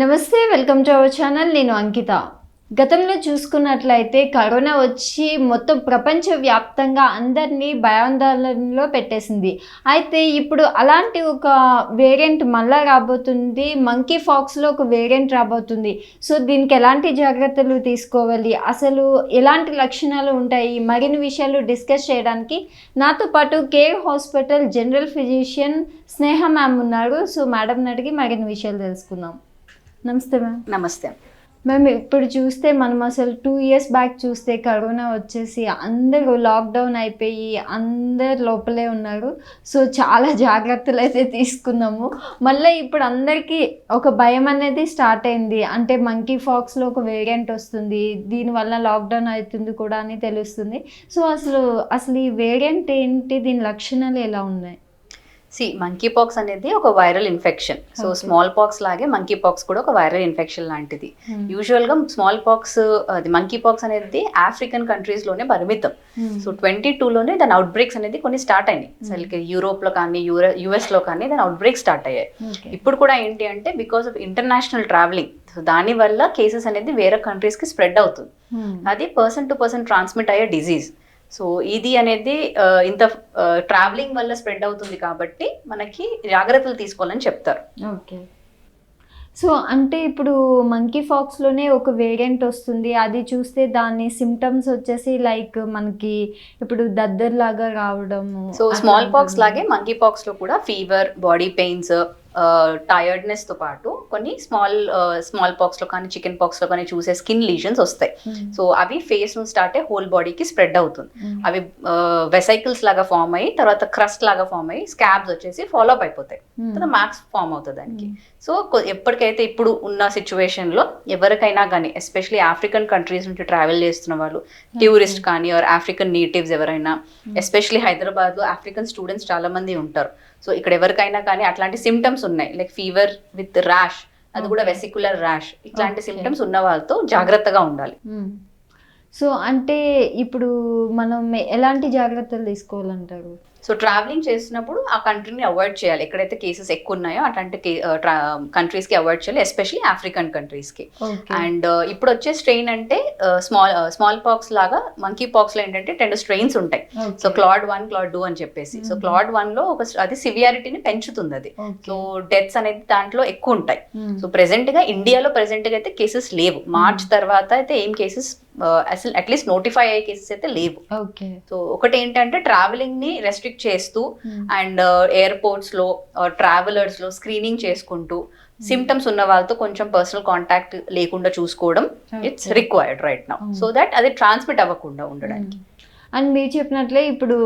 నమస్తే welcome to our channel. నేను అంకిత. గతంలో చూసుకున్నట్లయితే కరోనా వచ్చి మొత్తం ప్రపంచవ్యాప్తంగా అందరినీ భయాందోళనలో పెట్టేసింది. అయితే ఇప్పుడు అలాంటి ఒక వేరియంట్ మళ్ళా రాబోతుంది. మంకీ ఫాక్స్లో ఒక వేరియంట్ రాబోతుంది. సో దీనికి ఎలాంటి జాగ్రత్తలు తీసుకోవాలి? అసలు ఎలాంటి లక్షణాలు ఉంటాయి? మరిన్ని విషయాలు డిస్కస్ చేయడానికి నాతో పాటు care hospital general physician Sneha ma'am ఉన్నారు. సో మేడంని అడిగి మరిన్ని విషయాలు తెలుసుకుందాం. నమస్తే మ్యామ్. నమస్తే. మ్యామ్ ఇప్పుడు చూస్తే మనం అసలు టూ ఇయర్స్ బ్యాక్ చూస్తే కరోనా వచ్చేసి అందరూ లాక్డౌన్ అయిపోయి అందరు లోపలే ఉన్నారు. సో చాలా జాగ్రత్తలు అయితే తీసుకున్నాము. మళ్ళీ ఇప్పుడు అందరికీ ఒక భయం అనేది స్టార్ట్ అయింది. అంటే మంకీ ఫాక్స్లో ఒక వేరియంట్ వస్తుంది. దీనివల్ల లాక్డౌన్ అవుతుంది కూడా అని తెలుస్తుంది. సో అసలు అసలు ఈ వేరియంట్ ఏంటి? దీని లక్షణాలు ఎలా ఉన్నాయి? సి మంకీ పాక్స్ అనేది ఒక viral infection so. Smallpox లాగే మంకీ పాక్స్ కూడా ఒక వైరల్ ఇన్ఫెక్షన్ లాంటిది. యూజువల్గా స్మాల్ పాక్స్ అది మంకీ పాక్స్ అనేది ఆఫ్రికన్ కంట్రీస్లోనే పరిమితం. సో ట్వంటీ లోనే దాని అవుట్ బ్రేక్స్ అనేది కొన్ని స్టార్ట్ అయినాయి. అసలు యూరోప్లో కానీ యుఎస్లో కానీ దాని అవుట్ బ్రేక్ స్టార్ట్ అయ్యాయి ఇప్పుడు కూడా ఏంటి అంటే because of international travelling so దాని వల్ల కేసెస్ అనేది వేరే కంట్రీస్కి స్ప్రెడ్ అవుతుంది. అది పర్సన్ టు పర్సన్ ట్రాన్స్మిట్ అయ్యే డిజీజ్ సో ఇది అనేది ఇంత ట్రావెలింగ్ వల్ల స్ప్రెడ్ అవుతుంది కాబట్టి మనకి జాగ్రత్తలు తీసుకోవాలని చెప్తారు. ఓకే. సో అంటే ఇప్పుడు మంకీ ఫాక్స్లోనే ఒక వేరియంట్ వస్తుంది. అది చూస్తే దాని సిమ్టమ్స్ వచ్చేసి లైక్ మనకి ఇప్పుడు దద్దర్లాగా రావడము సో స్మాల్ పాక్స్. లాగే మంకీ పాక్స్లో కూడా ఫీవర్ బాడీ పెయిన్స్ టైర్డ్నెస్తో పాటు కొన్ని స్మాల్ స్మాల్ పాక్స్లో కానీ చికెన్ పాక్స్లో కానీ చూసే స్కిన్ లీజన్స్ వస్తాయి Hmm. సో అవి ఫేస్ నుంచి స్టార్ట్ అయ్యి హోల్ బాడీకి స్ప్రెడ్ అవుతుంది Hmm. అవి వెసైకిల్స్ లాగా ఫామ్ అయ్యి తర్వాత క్రస్ట్ లాగా ఫామ్ అయ్యి స్కాబ్స్ వచ్చేసి ఫాలో అప్ అయిపోతాయి Hmm. తర్వాత మ్యాక్స్ ఫామ్ అవుతుంది దానికి. సో ఎప్పటికైతే ఇప్పుడు ఉన్న సిచ్యువేషన్లో ఎవరికైనా కానీ ఎస్పెషలీ ఆఫ్రికన్ కంట్రీస్ నుంచి ట్రావెల్ చేస్తున్న వాళ్ళు టూరిస్ట్ కానీ ఆర్ ఆఫ్రికన్ నేటివ్స్ ఎవరైనా ఎస్పెషలీ హైదరాబాద్లో ఆఫ్రికన్ స్టూడెంట్స్ చాలా మంది ఉంటారు సో ఇక్కడ ఎవరికైనా కానీ అట్లాంటి సిమ్టమ్స్ ఉన్నాయి లైక్ ఫీవర్ విత్ ర్యాష్ అది కూడా. వెసికులర్ ర్యాష్ ఇట్లాంటి. సిమ్టమ్స్ ఉన్న వాళ్ళతో జాగ్రత్తగా ఉండాలి Hmm. సో అంటే ఇప్పుడు మనం ఎలాంటి జాగ్రత్తలు తీసుకోవాలంటారు సో ట్రావెలింగ్ చేసినప్పుడు ఆ కంట్రీని అవాయిడ్ చేయాలి. ఎక్కడైతే కేసెస్ ఎక్కువ ఉన్నాయో అట్లాంటి కంట్రీస్కి అవాయిడ్ చేయాలి ఎస్పెషలీ ఆఫ్రికన్ కంట్రీస్కి అండ్ ఇప్పుడు వచ్చే స్ట్రెయిన్ అంటే స్మాల్ స్మాల్ పాక్స్ లాగా మంకీ పాక్స్లో ఏంటంటే రెండు స్ట్రెయిన్స్ ఉంటాయి. So clade one clade two అని చెప్పేసి. సో. క్లాడ్ వన్లో ఒక అది సివియారిటీని పెంచుతుంది అది. సో డెత్స్ అనేది దాంట్లో ఎక్కువ ఉంటాయి సో ప్రెసెంట్గా ఇండియాలో ప్రెసెంట్గా అయితే కేసెస్ లేవు. మార్చ్ తర్వాత అయితే ఏం కేసెస్ అసలు అట్లీస్ట్ నోటిఫై అయ్యే కేసెస్ అయితే లేవు. ఓకే. సో ఒకటి ఏంటంటే ట్రావెలింగ్ని రెస్ట్రిక్ట్ చేస్తూ అండ్ ఎయిర్పోర్ట్స్లో ట్రావెలర్స్లో స్క్రీనింగ్ చేసుకుంటూ సిమ్టమ్స్ ఉన్న వాళ్ళతో కొంచెం పర్సనల్ కాంటాక్ట్ లేకుండా చూసుకోవడం it's. Required right now. So that అది ట్రాన్స్మిట్ అవ్వకుండా ఉండడానికి. అండ్ మీరు చెప్పినట్లే ఇప్పుడు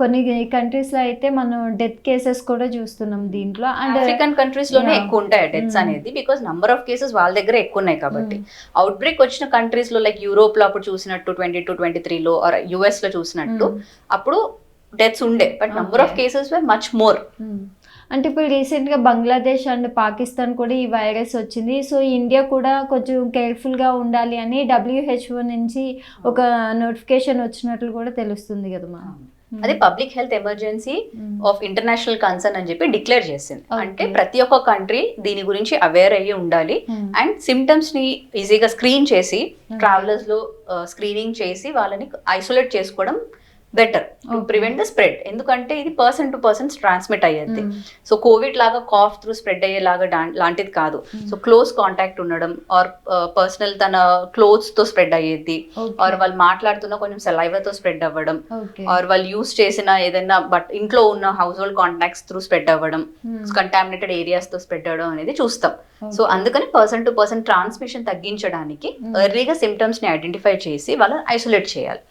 కొన్ని కంట్రీస్లో అయితే మనం డెత్ కేసెస్ కూడా చూస్తున్నాం దీంట్లో అండ్ ఆఫ్రికన్ కంట్రీస్లోనే Yeah. ఎక్కువ ఉంటాయి డెత్స్ Mm. అనేది బికాస్ నంబర్ ఆఫ్ కేసెస్ వాళ్ళ దగ్గర ఎక్కువ ఉన్నాయి కాబట్టి అవుట్ బ్రేక్ వచ్చిన కంట్రీస్లో లైక్ యూరోప్లో అప్పుడు చూసినట్టు ట్వంటీ టూ ట్వంటీ త్రీ లో ఆర్ యుఎస్లో చూసినట్టు అప్పుడు డెత్స్ ఉండే but number of. Cases much more. అంటే ఇప్పుడు రీసెంట్గా బంగ్లాదేశ్ అండ్ పాకిస్తాన్ కూడా ఈ వైరస్ వచ్చింది సో ఇండియా కూడా కొంచెం కేర్ఫుల్గా ఉండాలి అని డబ్ల్యూహెచ్ఓ నుంచి ఒక నోటిఫికేషన్ వచ్చినట్లు కూడా తెలుస్తుంది కదా మా అది public health emergency. Of international concern అని చెప్పి డిక్లేర్ చేసింది. అంటే ప్రతి ఒక్క కంట్రీ దీని గురించి అవేర్ అయ్యి ఉండాలి. అండ్ సిమ్టమ్స్ని ఈజీగా స్క్రీన్ చేసి. ట్రావెలర్స్లో స్క్రీనింగ్ చేసి వాళ్ళని ఐసోలేట్ చేసుకోవడం better to. Prevent the spread ఎందుకంటే ఇది పర్సన్ టు పర్సన్ ట్రాన్స్మిట్ అయ్యేది. సో కోవిడ్ లాగా కాఫ్ త్రూ స్ప్రెడ్ అయ్యేలాగా లాంటిది కాదు Hmm. సో క్లోజ్ కాంటాక్ట్ ఉండడం ఆర్ పర్సనల్ తన క్లోత్స్తో స్ప్రెడ్ అయ్యేది. ఆర్ వాళ్ళు మాట్లాడుతున్న కొంచెం సలైవతో స్ప్రెడ్ అవ్వడం ఆర్ వాళ్ళు యూస్ చేసిన ఏదైనా బట్ ఇంట్లో ఉన్న household contacts through spread అవ్వడం. కంటామినేటెడ్ ఏరియాస్తో స్ప్రెడ్ అవ్వడం అనేది చూస్తాం. సో అందుకని పర్సన్ టు పర్సన్ ట్రాన్స్మిషన్ తగ్గించడానికి Hmm. ఎర్లీగా సిమ్టమ్స్ని ఐడెంటిఫై చేసి వాళ్ళని ఐసోలేట్ చేయాలి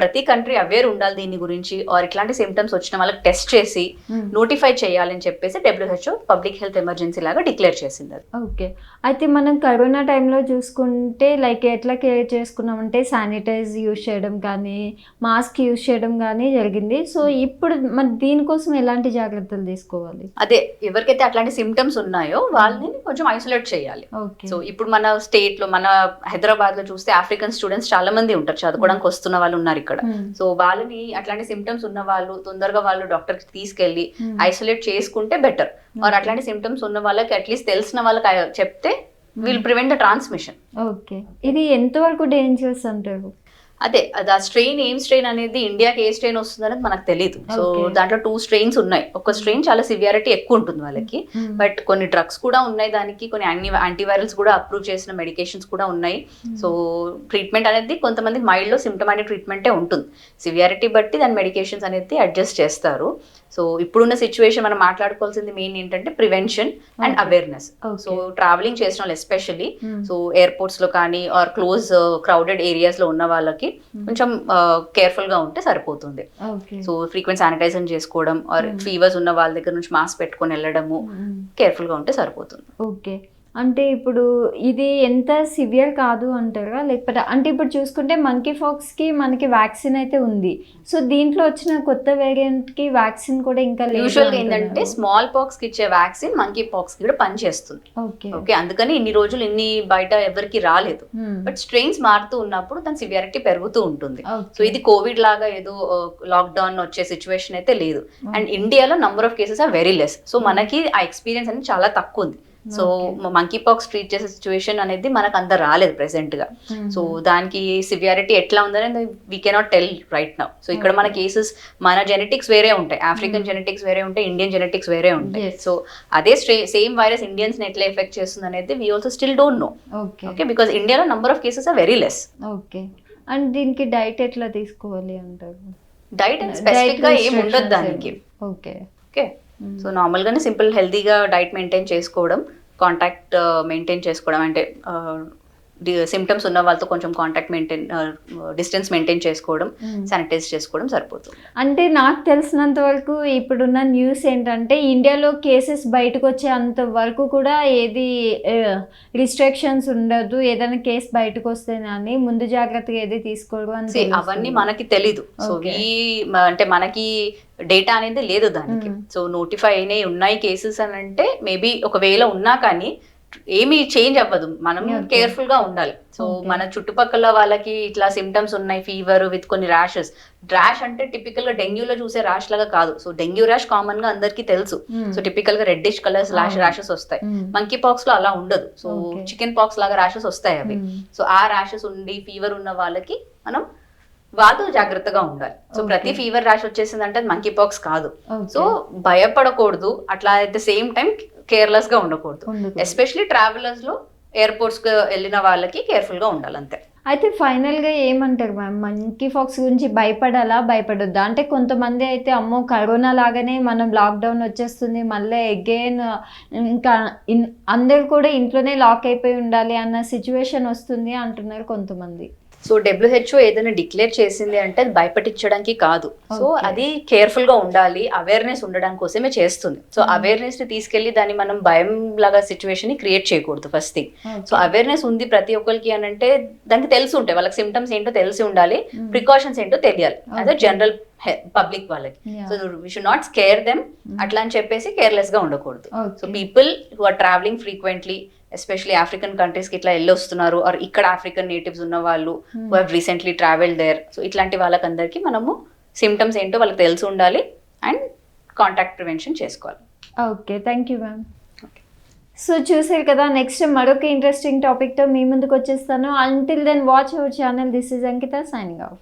ప్రతి కంట్రీ అవేర్ ఉండాలి దీని గురించి ఆర్ ఇట్లాంటి సిమ్టమ్స్ వచ్చిన వాళ్ళకి టెస్ట్ చేసి. నోటిఫై చేయాలని చెప్పేసి డబ్ల్యూహెచ్ఓ పబ్లిక్ హెల్త్ ఎమర్జెన్సీ లాగా డిక్లేర్ చేసింది అది. ఓకే. అయితే మనం కరోనా టైంలో చూసుకుంటే లైక్ ఎట్లా కేర్ చేసుకున్నామంటే శానిటైజ్ యూజ్ చేయడం కానీ మాస్క్ యూజ్ చేయడం కానీ జరిగింది. సో ఇప్పుడు మరి దీనికోసం ఎలాంటి జాగ్రత్తలు తీసుకోవాలి? అదే ఎవరికైతే అట్లాంటి సిమ్టమ్స్ ఉన్నాయో వాళ్ళని కొంచెం ఐసోలేట్ చేయాలి. ఓకే. సో ఇప్పుడు మన స్టేట్లో మన హైదరాబాద్లో చూస్తే ఆఫ్రికన్ స్టూడెంట్స్ చాలా మంది ఉంటారు చదువుకోవడానికి వస్తున్న వాళ్ళు ఉన్నారు ఇక్కడ. సో వాళ్ళని అట్లాంటి సిమ్టమ్స్ ఉన్న వాళ్ళు తొందరగా వాళ్ళు డాక్టర్కి తీసుకెళ్ళి. ఐసోలేట్ చేసుకుంటే బెటర్ ఆర్ అట్లాంటి సిమ్టమ్స్ ఉన్న వాళ్ళకి అట్లీస్ట్ తెలిసిన వాళ్ళకి చెప్తే will prevent the transmission okay ఇది ఎంతవరకు డేంజరస్ అంటారు? అదే అది ఆ స్ట్రెయిన్ ఏం స్ట్రెయిన్ అనేది ఇండియాకి ఏ స్ట్రెయిన్ వస్తుంది అనేది మనకు తెలియదు సో. దాంట్లో టూ స్ట్రెయిన్స్ ఉన్నాయి ఒక స్ట్రెయిన్ చాలా సివియారిటీ ఎక్కువ ఉంటుంది వాళ్ళకి Hmm. బట్ కొన్ని డ్రగ్స్ కూడా ఉన్నాయి దానికి కొన్ని అన్ని యాంటీవైరల్స్ కూడా అప్రూవ్ చేసిన మెడికేషన్స్ కూడా ఉన్నాయి సో ట్రీట్మెంట్ అనేది కొంతమంది మైల్డ్లో సిమ్టమాటిక్ ట్రీట్మెంటే ఉంటుంది సివియారిటీ బట్టి దాని మెడికేషన్స్ అనేది అడ్జస్ట్ చేస్తారు సో ఇప్పుడున్న సిచ్యువేషన్ మనం మాట్లాడుకోవాల్సింది మెయిన్ ఏంటంటే prevention and. Awareness. So traveling చేసిన వాళ్ళు ఎస్పెషల్లీ Hmm. సో ఎయిర్పోర్ట్స్లో కానీ ఆర్ క్లోజ్ క్రౌడెడ్ ఏరియాస్లో ఉన్న వాళ్ళకి కొంచెం కేర్ఫుల్గా ఉంటే సరిపోతుంది సో ఫ్రీక్వెంట్ శానిటైజేషన్ చేసుకోవడం ఆర్. ఫీవర్స్ ఉన్న వాళ్ళ దగ్గర నుంచి మాస్క్ పెట్టుకొని వెళ్ళడము. కేర్ఫుల్గా ఉంటే సరిపోతుంది ఓకే అంటే ఇప్పుడు ఇది ఎంత సివియర్ కాదు అంటారా? లేకపోతే అంటే ఇప్పుడు చూసుకుంటే మంకీ కి మనకి వ్యాక్సిన్ అయితే ఉంది. సో దీంట్లో వచ్చిన కొత్త వేరియంట్కి వ్యాక్సిన్ కూడా ఇంకా లేదు యూజువల్గా ఏంటంటే. స్మాల్ పాక్స్కి ఇచ్చే వ్యాక్సిన్ మంకీ పాక్స్కి కూడా పనిచేస్తుంది. ఓకే ఓకే అందుకని ఇన్ని రోజులు ఇన్ని బయట ఎవరికి రాలేదు. Hmm. బట్ స్ట్రెయిన్స్ మారుతూ ఉన్నప్పుడు దాని సివియారిటీ పెరుగుతూ ఉంటుంది. సో ఇది కోవిడ్ లాగా ఏదో లాక్డౌన్ వచ్చే సిచ్యువేషన్ అయితే లేదు. అండ్ ఇండియాలో number of cases are very less so మనకి ఆ ఎక్స్పీరియన్స్ అనేది చాలా తక్కువ ఉంది. సో. మంకీ పాక్స్ ట్రీట్ చేసే సిచ్యువేషన్ అనేది మనకు అంత రాలేదు ప్రెసెంట్గా. సో దానికి సివియారిటీ ఎట్లా ఉందనేది we cannot tell right now so ఇక్కడ మన కేసెస్ మన జెనెటిక్స్ వేరే ఉంటాయి. ఆఫ్రికన్ జెనెటిక్స్ వేరే ఉంటాయి. ఇండియన్ జెనెటిక్స్ వేరే ఉంటాయి. సో అదే సేమ్ వైరస్ ఇండియన్స్ని ఎట్లా ఎఫెక్ట్ చేస్తుంది అనేది we also still don't know okay because ఇండియాలో number of cases are very less okay. And దీనికి డైట్ ఎట్లా తీసుకోవాలి అంటారు? డైట్ అండ్ స్పెసిఫిక్గా ఏం ఉండదు దానికి. ఓకే. Okay Hmm. సో నార్మల్గానే సింపుల్ హెల్తీగా డైట్ మెయింటైన్ చేసుకోవడం కాంటాక్ట్ మెయింటైన్ చేసుకోవడం అంటే సిమ్టమ్స్ ఉన్న వాళ్ళతో కొంచెం కాంటాక్ట్ మెయింటైన్ డిస్టెన్స్ మెయింటైన్ చేసుకోవడం శానిటైజ్ చేసుకోవడం సరిపోతుంది అంటే నాకు తెలిసినంత వరకు ఇప్పుడున్న న్యూస్ ఏంటంటే ఇండియాలో కేసెస్ బయటకు వచ్చే అంత వరకు కూడా ఏది రిస్ట్రిక్షన్స్ ఉండదు ఏదైనా కేసు బయటకు వస్తేనే అని ముందు జాగ్రత్తగా ఏది తీసుకోరు అని. అవన్నీ మనకి తెలీదు సో. ఈ అంటే మనకి డేటా అనేది లేదు దానికి. సో నోటిఫై అయినాయి ఉన్నాయి కేసెస్ అని అంటే మేబీ ఒకవేళ ఉన్నా కానీ ఏమీ చేంజ్ అవ్వదు మనం. కేర్ఫుల్గా ఉండాలి సో. మన చుట్టుపక్కల వాళ్ళకి ఇట్లా సిమ్టమ్స్ ఉన్నాయి ఫీవర్ విత్ కొన్ని ర్యాషెస్ ర్యాష్ అంటే టిపికల్గా డెంగ్యూలో చూసే ర్యాష్ లాగా కాదు సో డెంగ్యూ ర్యాష్ కామన్గా అందరికీ తెలుసు. సో టిపికల్గా రెడ్డిష్ కలర్స్ ర్యాష్ అవును. ర్యాషెస్ వస్తాయి. మంకీ పాక్స్లో అలా ఉండదు సో. చికెన్ పాక్స్ లాగా ర్యాషెస్ వస్తాయి అవి. సో ఆ ర్యాషెస్ ఉండి ఫీవర్ ఉన్న వాళ్ళకి మనం వాళ్ళతో జాగ్రత్తగా ఉండాలి సో. ప్రతి ఫీవర్ ర్యాష్ వచ్చేసిందంటే మంకీ పాక్స్ కాదు. సో భయపడకూడదు అట్లా అట్ ద సేమ్ టైం కేర్లెస్గా ఉండకూడదు. ఎస్పెషలీ ట్రావెలర్స్లో ఎయిర్పోర్ట్స్కి వెళ్ళిన వాళ్ళకి కేర్ఫుల్గా ఉండాలి అంతే అయితే ఫైనల్గా ఏమంటారు మ్యామ్? మంకీ ఫాక్స్ గురించి భయపడాలా? భయపడొద్దా? అంటే కొంతమంది అయితే అమ్మో కరోనా లాగానే మనం లాక్డౌన్ వచ్చేస్తుంది మళ్ళీ అగైన్ ఇంకా అందరు కూడా ఇంట్లోనే లాక్ అయిపోయి ఉండాలి అన్న సిచ్యువేషన్ వస్తుంది అంటున్నారు కొంతమంది. సో డబ్ల్యూహెచ్ఓ ఏదైనా డిక్లేర్ చేసింది అంటే అది భయపట్టించడానికి కాదు సో. అది కేర్ఫుల్గా ఉండాలి అవేర్నెస్ ఉండడం కోసమే చేస్తుంది సో. అవేర్నెస్ని తీసుకెళ్ళి దాన్ని మనం భయం లాగా సిచ్యువేషన్ని క్రియేట్ చేయకూడదు ఫస్ట్ థింగ్ సో అవేర్నెస్ ఉంది ప్రతి ఒక్కరికి అని అంటే దానికి తెలిసి ఉంటాయి వాళ్ళకి సిమ్టమ్స్ ఏంటో తెలిసి ఉండాలి. ప్రికాషన్స్ ఏంటో తెలియాలి అదే. జనరల్ పబ్లిక్ వాళ్ళకి. So we should not scare them. అట్లా అని చెప్పేసి కేర్లెస్గా ఉండకూడదు so. People who are traveling frequently especially African కంట్రీస్కి ఇట్లా వెళ్ళి వస్తున్నారు ఆర్ ఇక్కడ ఆఫ్రికన్ నేటివ్స్ ఉన్న వాళ్ళు. Who have recently travel there so ఇట్లాంటి వాళ్ళకందరికీ మనము సిమ్టమ్స్ ఏంటో వాళ్ళకి తెలిసి ఉండాలి అండ్ కాంటాక్ట్ ప్రివెన్షన్ చేసుకోవాలి. Okay thank you ma'am. So చూసారు కదా నెక్స్ట్ మరొక ఇంట్రెస్టింగ్ టాపిక్తో మీ ముందుకు వచ్చేస్తాను. Until then watch our channel this is Ankita signing off